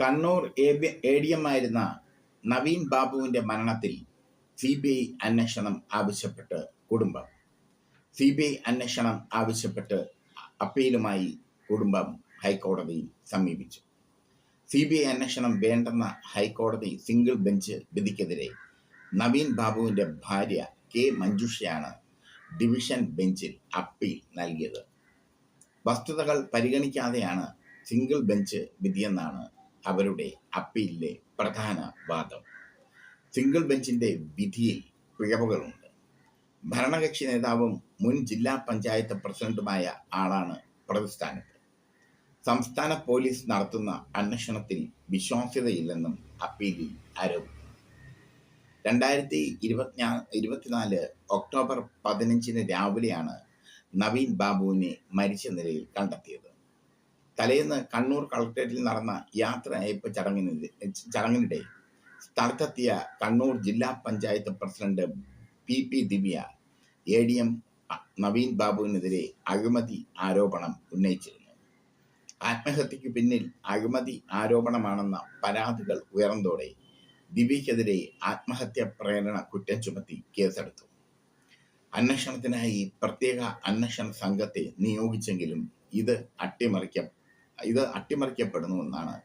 Kannur A D M ആയിരുന്ന നവീൻ ബാബുവിന്റെ മരണത്തിൽ സി ബി ഐ അന്വേഷണം ആവശ്യപ്പെട്ട് കുടുംബം. സി ബി ഐ അന്വേഷണം ആവശ്യപ്പെട്ട് അപ്പീലുമായി കുടുംബം ഹൈക്കോടതിയിൽ സമീപിച്ചു. സി ബി ഐ അന്വേഷണം വേണ്ടെന്ന ഹൈക്കോടതി സിംഗിൾ ബെഞ്ച് വിധിക്കെതിരെ നവീൻ ബാബുവിന്റെ ഭാര്യ കെ മഞ്ജുഷയാണ് ഡിവിഷൻ ബെഞ്ചിൽ അപ്പീൽ നൽകിയത്. വസ്തുതകൾ പരിഗണിക്കാതെയാണ് സിംഗിൾ ബെഞ്ച് വിധിയെന്നാണ് അവരുടെ അപ്പീലിലെ പ്രധാന വാദം. സിംഗിൾ ബെഞ്ചിന്റെ വിധിയിൽ പിഴവുകളുണ്ട്. ഭരണകക്ഷി നേതാവും മുൻ ജില്ലാ പഞ്ചായത്ത് പ്രസിഡന്റുമായ ആളാണ് പ്രതിസ്ഥാനത്ത്. സംസ്ഥാന പോലീസ് നടത്തുന്ന അന്വേഷണത്തിൽ വിശ്വാസ്യതയില്ലെന്നും അപ്പീലിൽ ആരോപിച്ചു രണ്ടായിരത്തി ഇരുപത്തിനാ ഇരുപത്തിനാല് ഒക്ടോബർ പതിനഞ്ചിന് രാവിലെയാണ് നവീൻ ബാബുവിനെ മരിച്ച നിലയിൽ കണ്ടെത്തിയത്. തലേന്ന് കണ്ണൂർ കളക്ടറേറ്റിൽ നടന്ന യാത്ര അയപ്പ് ചടങ്ങിനിടെ ചടങ്ങിനിടെ സ്ഥലത്തെത്തിയ കണ്ണൂർ ജില്ലാ panchayat president P P Divya A D M Naveen ബാബുവിനെതിരെ അഴിമതി ആരോപണം ഉന്നയിച്ചിരുന്നു. ആത്മഹത്യക്ക് പിന്നിൽ അഴിമതി ആരോപണമാണെന്ന പരാതികൾ ഉയർന്നതോടെ ദിവ്യക്കെതിരെ ആത്മഹത്യ പ്രേരണ കുറ്റം ചുമത്തി കേസെടുത്തു. അന്വേഷണത്തിനായി പ്രത്യേക അന്വേഷണ സംഘത്തെ നിയോഗിച്ചെങ്കിലും ഇത് അട്ടിമറിക്ക ഇത് അട്ടിമറിക്കപ്പെടുന്നുവെന്നാണ്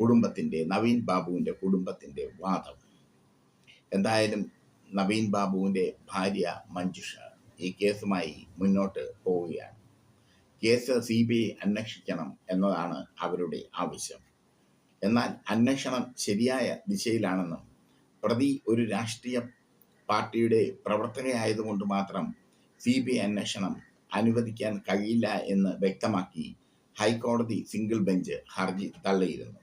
കുടുംബത്തിന്റെ നവീൻ ബാബുവിന്റെ കുടുംബത്തിന്റെ വാദം. എന്തായാലും നവീൻ ബാബുവിന്റെ ഭാര്യ മഞ്ജുഷ ഈ കേസുമായി മുന്നോട്ട് പോവുകയാണ്. കേസ് സി ബി ഐ അന്വേഷിക്കണം എന്നതാണ് അവരുടെ ആവശ്യം. എന്നാൽ അന്വേഷണം ശരിയായ ദിശയിലാണെന്നും പ്രതി ഒരു രാഷ്ട്രീയ പാർട്ടിയുടെ പ്രവർത്തകയായതുകൊണ്ട് മാത്രം സി ബി ഐ അന്വേഷണം അനുവദിക്കാൻ കഴിയില്ല എന്ന് വ്യക്തമാക്കി ഹൈക്കോടതി സിംഗിൾ ബെഞ്ച് ഹർജി തള്ളിയിരുന്നു.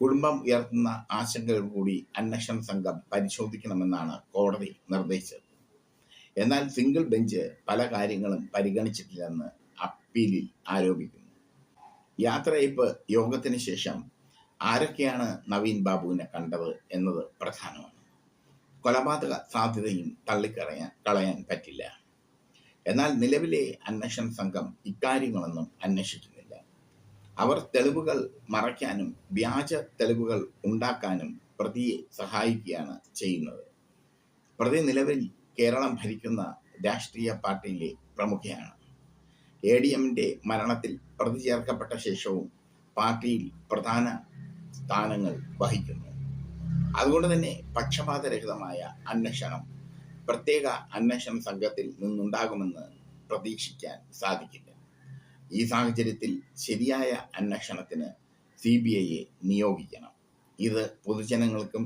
കുടുംബം ഉയർത്തുന്ന ആശങ്കകൾ കൂടി അന്വേഷണ സംഘം പരിശോധിക്കണമെന്നാണ് കോടതി നിർദ്ദേശിച്ചത്. എന്നാൽ സിംഗിൾ ബെഞ്ച് പല കാര്യങ്ങളും പരിഗണിച്ചിട്ടില്ലെന്ന് അപ്പീലിൽ ആരോപിക്കുന്നു. യാത്രയപ്പ് യോഗത്തിന് ശേഷം ആരൊക്കെയാണ് നവീൻ ബാബുവിനെ കണ്ടത് എന്നത് പ്രധാനമാണ്. കൊലപാതക സാധ്യതയും തള്ളിക്കളയാൻ കളയാൻ പറ്റില്ല. എന്നാൽ നിലവിലെ അന്വേഷണ സംഘം ഇക്കാര്യങ്ങളൊന്നും അന്വേഷിക്കുന്നില്ല. അവർ തെളിവുകൾ മറയ്ക്കാനും വ്യാജ തെളിവുകൾ ഉണ്ടാക്കാനും പ്രതിയെ സഹായിക്കുകയാണ് ചെയ്യുന്നത്. പ്രതി നിലവിൽ കേരളം ഭരിക്കുന്ന രാഷ്ട്രീയ പാർട്ടിയിലെ പ്രമുഖയാണ്. എ ഡി എമ്മിന്റെ മരണത്തിൽ പ്രതി ചേർക്കപ്പെട്ട ശേഷവും പാർട്ടിയിൽ പ്രധാന സ്ഥാനങ്ങൾ വഹിക്കുന്നു. അതുകൊണ്ട് തന്നെ പക്ഷപാതരഹിതമായ അന്വേഷണം പ്രത്യേക അന്വേഷണ സംഘത്തിൽ നിന്നുണ്ടാകുമെന്ന് പ്രതീക്ഷിക്കാൻ സാധിക്കില്ല. ഈ സാഹചര്യത്തിൽ ശരിയായ അന്വേഷണത്തിന് സി ബി ഐയെ നിയോഗിക്കണം. ഇത് പൊതുജനങ്ങൾക്കും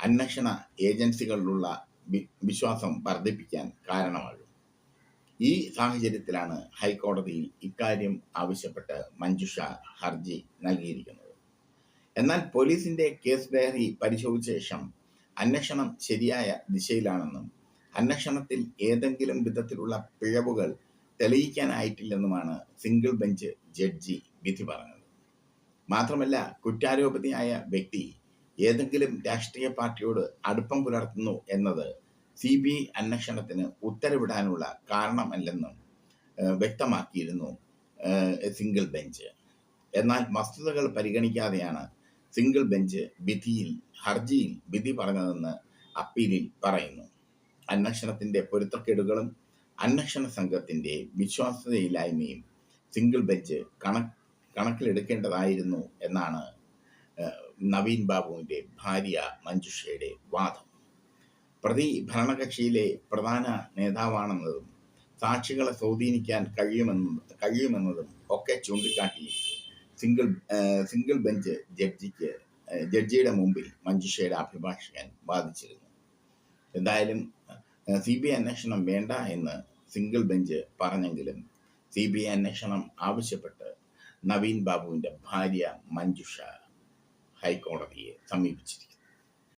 അന്വേഷണ ഏജൻസികളിലുള്ള വിശ്വാസം വർദ്ധിപ്പിക്കാൻ കാരണമാകും. ഈ സാഹചര്യത്തിലാണ് ഹൈക്കോടതിയിൽ ഇക്കാര്യം ആവശ്യപ്പെട്ട് മഞ്ജുഷ ഹർജി നൽകിയിരിക്കുന്നത്. എന്നാൽ പോലീസിന്റെ കേസ് ഡയറി പരിശോധിച്ച ശേഷം അന്വേഷണം ശരിയായ ദിശയിലാണെന്നും അന്വേഷണത്തിൽ ഏതെങ്കിലും വിധത്തിലുള്ള പിഴവുകൾ തെളിയിക്കാനായിട്ടില്ലെന്നുമാണ് സിംഗിൾ ബെഞ്ച് ജഡ്ജി വിധി പറഞ്ഞത്. മാത്രമല്ല കുറ്റാരോപിതയായ വ്യക്തി ഏതെങ്കിലും രാഷ്ട്രീയ പാർട്ടിയോട് അടുപ്പം പുലർത്തുന്നു എന്നത് സി ബി ഐ അന്വേഷണത്തിന് ഉത്തരവിടാനുള്ള കാരണമല്ലെന്നും വ്യക്തമാക്കിയിരുന്നു സിംഗിൾ ബെഞ്ച്. എന്നാൽ വസ്തുതകൾ പരിഗണിക്കാതെയാണ് സിംഗിൾ ബെഞ്ച് വിധിയിൽ ഹർജിയിൽ വിധി പറഞ്ഞതെന്ന് അപ്പീലിൽ പറയുന്നു. അന്വേഷണത്തിന്റെ പൊരുത്തക്കേടുകളും അന്വേഷണ സംഘത്തിന്റെ വിശ്വാസ്യതയില്ലായ്മയും സിംഗിൾ ബെഞ്ച് കണക്ക് കണക്കിലെടുക്കേണ്ടതായിരുന്നു എന്നാണ് നവീൻ ബാബുവിന്റെ ഭാര്യ മഞ്ജുഷയുടെ വാദം. പ്രതി ഭരണകക്ഷിയിലെ പ്രധാന നേതാവാണെന്നതും സാക്ഷികളെ സ്വാധീനിക്കാൻ കഴിയുമെന്നും കഴിയുമെന്നതും ഒക്കെ ചൂണ്ടിക്കാട്ടി സിംഗിൾ സിംഗിൾ ബെഞ്ച് ജഡ്ജിക്ക് ജഡ്ജിയുടെ മുമ്പിൽ മഞ്ജുഷയുടെ അഭിഭാഷകൻ വാദിച്ചിരുന്നു. എന്തായാലും സി ബി ഐ അന്വേഷണം വേണ്ട എന്ന് സിംഗിൾ ബെഞ്ച് പറഞ്ഞെങ്കിലും സി ബി ഐ അന്വേഷണം ആവശ്യപ്പെട്ട് നവീൻ ബാബുവിന്റെ ഭാര്യ മഞ്ജുഷ ഹൈക്കോടതിയെ സമീപിച്ചിരിക്കുന്നു.